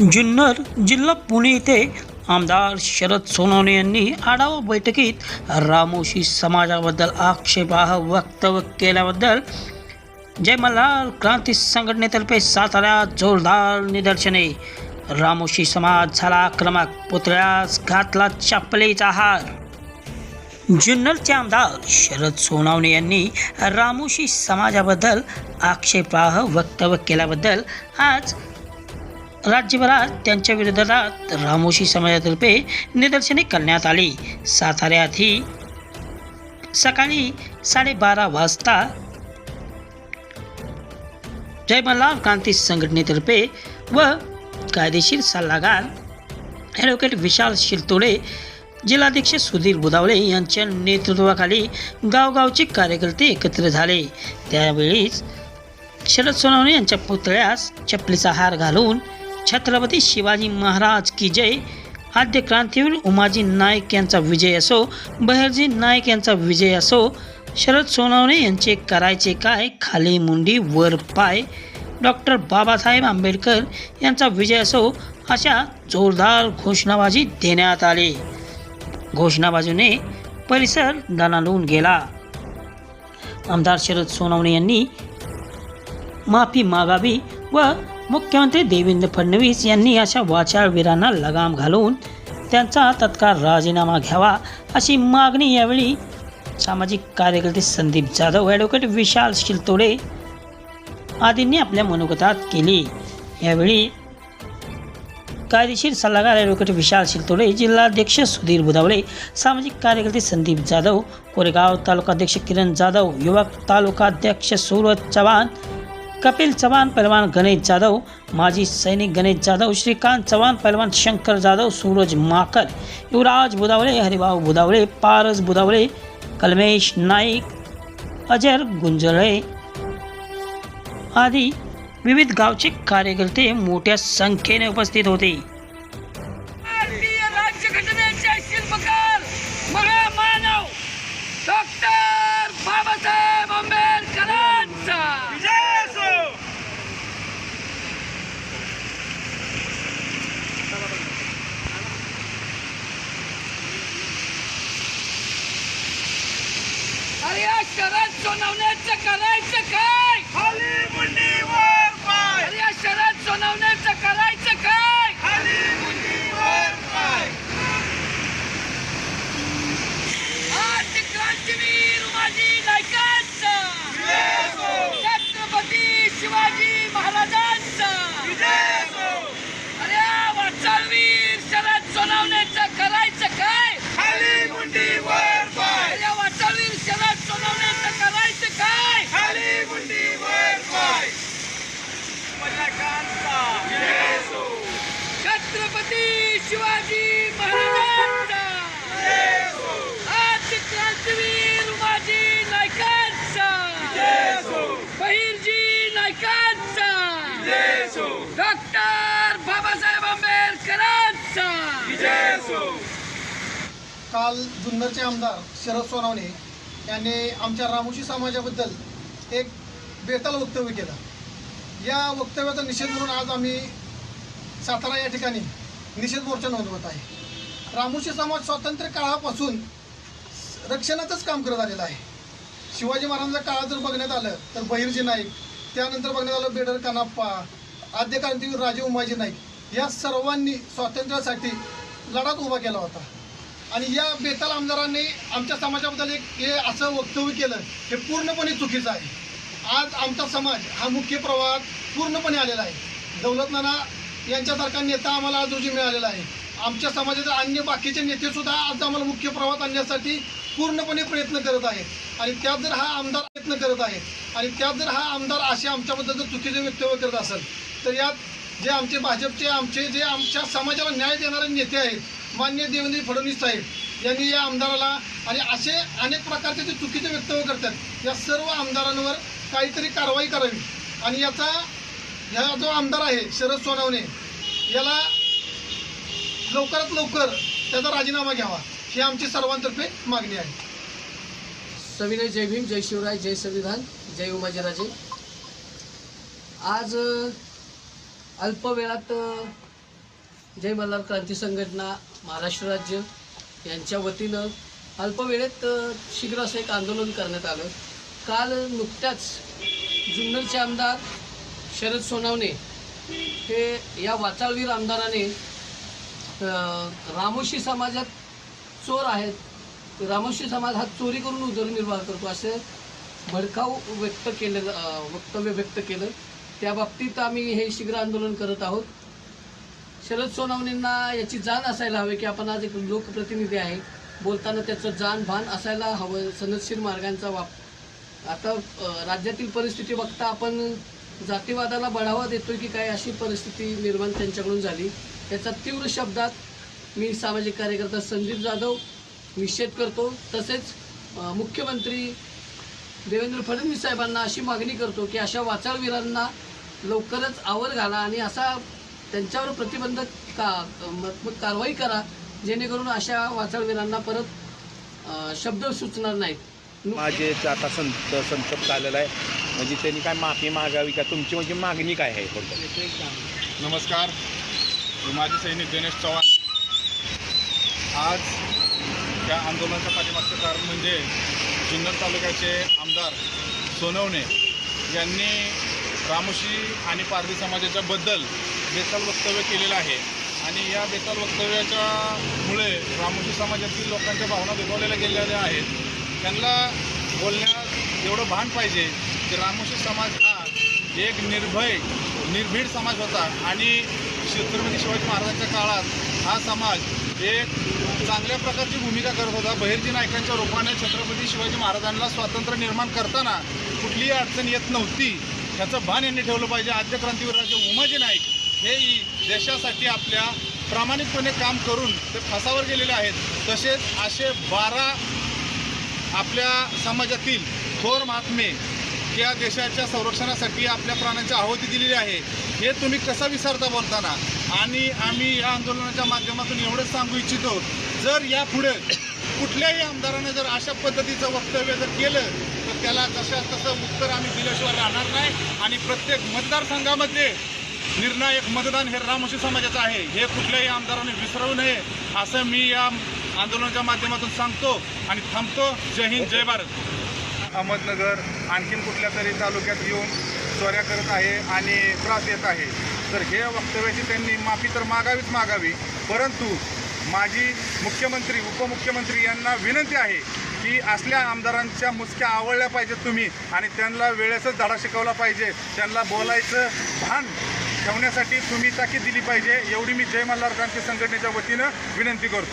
जुन्नर जिल्हा पुणे येथे आमदार शरद सोनवणे यांनी आढावा बैठकीत रामोशी समाजाबद्दल आक्षेपार्ह वक्तव्य केल्याबद्दल जय क्रांती संघटनेतर्फे साताऱ्यात जोरदार निदर्शने. रामोशी समाज झाला आक्रमक पुतळ्यास घातला चपलेचा हार. जुन्नरचे आमदार शरद सोनावणे यांनी रामोशी समाजाबद्दल आक्षेपार्ह वक्तव्य केल्याबद्दल आज राज्यभरात त्यांच्या विरोधात रामोशी समाजातर्फे निदर्शने करण्यात आली. साताऱ्यात ही सकाळी साडेबारा वाजता जय मल्हार क्रांती संघटनेतर्फे व कायदेशीर सल्लागार ॲडव्होकेट विशाल शिरतोडे जिल्हाध्यक्ष सुधीर बुदावळे यांच्या नेतृत्वाखाली गावगावचे कार्यकर्ते एकत्र झाले. त्यावेळीच शरद सोनवणे यांच्या पुतळ्यास चपलीचा हार घालून छत्रपती शिवाजी महाराज की जय. आद्य क्रांतीवीर उमाजी नाईक यांचा विजय असो बहरजी नाईक यांचा विजय असो शरद सोनवणे यांचे करायचे काय? खाली मुंडी वर पाय. डॉक्टर बाबासाहेब आंबेडकर यांचा विजय असो अशा जोरदार घोषणाबाजी देण्यात आली. घोषणाबाजूने परिसर दणालून गेला. आमदार शरद सोनवणे यांनी माफी मागावी व मुख्यमंत्री देवेंद्र फडणवीस यांनी अशा वाचाळवीरांना लगाम घालून त्यांचा तत्काळ राजीनामा घ्यावा अशी मागणी यावेळी सामाजिक कार्यकर्ते संदीप जाधव ॲडव्होकेट विशाल शिलतोडे आदींनी आपल्या मनोगतात केली. यावेळी कायदेशीर सल्लागार ॲडव्होकेट विशाल शिलतोडे जिल्हाध्यक्ष सुधीर बुधावळे सामाजिक कार्यकर्ते संदीप जाधव कोरेगाव तालुकाध्यक्ष किरण जाधव युवक तालुकाध्यक्ष सूरज चव्हाण कपिल चव्हाण पहलवान गणेश जाधव माजी सैनिक गणेश जाधव श्रीकांत चव्हाण पहलवान शंकर जाधव सूरज माकर युवराज बुधावळे हरिभाऊ बुधावळे पारस बुधावळे कलमेश नाईक अजर गुंजळे आदी विविध गावचे कार्यकर्ते मोठ्या संख्येने उपस्थित होते भारतीय राज्यघटनेचे शिल्पकार महामानव डॉक्टर बाबासाहेब आंबेडकरांचा अरे या शरद सोनवण्याचं करायचं काय? खाली मुंडीवर पाय. अरे या शरद सोनवण्याचं करायचं काय खाली मुंडीवर पाय आज क्रांतीवीर उमाजी नायकांचा विजय असो छत्रपती शिवाजी महाराजांचा विजय असो अरे वाचाळवीर शरद सोनवण्याचं करायचं काय खाली मुंडीवर पाय अरे वाचाळवीर शरद सोनवण्याचं करायचं काय खाली मुंडीवर पाय मल्लकांचा विजय असो छत्रपती शिवाजी महाराजांचा विजय असो आज क्रांतीवीर उमाजी नायकांचा विजय असो बहिरजी नायकांचा विजय असो डॉक्टर बाबासाहेब आंबेडकरांचा! विजय काल जुन्नरचे आमदार शरद सोनवणे यांनी आमच्या रामोशी समाजाबद्दल एक बेताल वक्तव्य केलं. या वक्तव्याचा निषेध म्हणून आज आम्ही सातारा या ठिकाणी निषेध मोर्चा नोंदवत आहे. रामोशी समाज स्वातंत्र्य काळापासून रक्षणाचंच काम करत आलेलं आहे. शिवाजी महाराजांच्या काळात जर बघण्यात आलं तर बहिर्जी नाईक त्यानंतर बघण्यात आलं बेडर कानाप्पा आद्य क्रांतीवीर राजे उमाजी नाईक या सर्वांनी स्वातंत्र्यासाठी लढाच उभा केला होता. आणि या बेताल आमदारांनी आमच्या समाजाबद्दल एक हे असं वक्तव्य केलं हे पूर्णपणे चुकीचं आहे. आज आमचा समाज हा मुख्य प्रवाहात पूर्णपणे आलेला आहे. दौलतनाना यांच्यासारखा नेता आम्हाला आज रोजी मिळालेला आहे. आमच्या समाजाचे अन्य बाकीचे नेतेसुद्धा आज आम्हाला मुख्य प्रवाहात आणण्यासाठी पूर्णपणे प्रयत्न करत आहेत. आणि त्यात जर हा आमदार प्रयत्न करत आहे आणि त्यात जर हा आमदार असे आमच्याबद्दल जर चुकीचे वक्तव्य करत असेल तर यात जे आमचे भाजपचे आमचे जे आमच्या समाजाला न्याय देणारे नेते आहेत मान्य देवेंद्र फडणवीस साहेब यांनी या आमदाराला आणि असे अनेक प्रकारचे जे चुकीचे वक्तव्य करतात या सर्व आमदारांवर काहीतरी कारवाई करावी. आणि याचा ह्या जो आमदार आहे शरद सोनवणे याला लवकरात लवकर त्याचा राजीनामा घ्यावा ही आमची सर्वांतर्फे मागणी आहे. सविनय जय भीम जय शिवराय जय संविधान जय उमाजीराजे आज अल्प वेळात जय मल्हार क्रांती संघटना महाराष्ट्र राज्य यांच्या वतीनं अल्पवेळेत वेळेत शीघ्र असं एक आंदोलन करण्यात आलं. काल नुकत्याच जुन्नरचे आमदार शरद सोनावणे हे या वाचाळवीर आमदाराने रामोशी समाजात चोर आहेत. रामोशी समाज हा चोरी करून उदरनिर्वाह करतो असे भडकाऊ व्यक्त केलेलं वक्तव्य व्यक्त केलं. त्या बाबतीत आम्ही हे शीघ्र आंदोलन करत आहोत. शरद सोनावणेंना याची जाण असायला हवी की आपण आज एक लोकप्रतिनिधी आहे. बोलताना त्याचं जाण भान असायला हवं. सनदशीर मार्गांचा वाप आता राज्यातील परिस्थिती बघता आपण जातीवादाला बढावा देतोय की काय अशी परिस्थिती निर्माण त्यांच्याकडून झाली. त्याचा तीव्र शब्दात मी सामाजिक कार्यकर्ता संदीप जाधव निषेध करतो. तसेच मुख्यमंत्री देवेंद्र फडणवीस साहेबांना अशी मागणी करतो की अशा वाचाळवीरांना लवकरच आवर घाला आणि असा त्यांच्यावर प्रतिबंधक का कारवाई करा जेणेकरून अशा वाचाळवीरांना परत शब्द सुचणार नाहीत. माझे आता संत संतप्त आलेला आहे म्हणजे त्यांनी काय माफी मागावी का? तुमची म्हणजे मागणी काय आहे थोडक्यात नमस्कार. मी माजी सैनिक गणेश चव्हाण. आज त्या आंदोलनाच्या पाठीमागचं कारण म्हणजे जुन्नर तालुक्याचे आमदार सोनवणे यांनी रामोशी आणि पारधी समाजाच्या बद्दल बेताल वक्तव्य केलेलं आहे. आणि या बेताल वक्तव्याच्यामुळे रामोशी समाजातील लोकांच्या भावना दुखावलेल्या गेलेल्या आहेत. त्यांना बोलण्यात एवढं भान पाहिजे की रामोशी समाज हा एक निर्भय निर्भीड समाज होता. आणि छत्रपती शिवाजी महाराजांच्या काळात हा समाज एक चांगल्या प्रकारची भूमिका करत होता. बहिर्जी नायकांच्या रूपाने छत्रपती शिवाजी महाराजांना स्वातंत्र्य निर्माण करताना कुठलीही अडचण येत नव्हती. ह्याचं भान यांनी ठेवलं पाहिजे. आद्य क्रांतीवीर राजे उमाजी नाईक हे देशासाठी आपल्या प्रामाणिकपणे काम करून ते फासावर गेलेले आहेत. तसेच असे बारा आपल्या समाजातील थोर महात्मे या देशाच्या संरक्षणासाठी आपल्या प्राणांची आहुती दिलेली आहे. हे तुम्ही कसा विसरता बोलताना? आणि आम्ही या आंदोलनाच्या माध्यमातून एवढंच सांगू इच्छितो जर यापुढे कुठल्याही आमदाराने जर अशा पद्धतीचं वक्तव्य जर केलं त्याला जशा तसं उत्तर आम्ही दिल्याशिवाय राहणार नाही. आणि प्रत्येक मतदारसंघामध्ये निर्णायक मतदान हे रामोशी समाजाचं आहे. हे कुठल्याही आमदाराने विसरवू नये असं मी या आंदोलनाच्या माध्यमातून सांगतो आणि थांबतो. जय हिंद जय भारत. अहमदनगर आणखीन कुठल्या तरी तालुक्यात येऊन चोऱ्या करत आहे आणि त्रास येत आहे. तर हे वक्तव्याची त्यांनी माफी तर मागावीच मागावी परंतु माझी मुख्यमंत्री उपमुख्यमंत्री यांना विनंती आहे की असल्या आमदारांच्या मुसक्या आवडल्या पाहिजेत तुम्ही आणि त्यांना वेळेसच धडा शिकवला पाहिजे. त्यांना बोलायचं भान ठेवण्यासाठी तुम्ही ताकीद दिली पाहिजे. एवढी मी जय मल्हार क्रांती संघटनेच्या वतीनं विनंती करतो.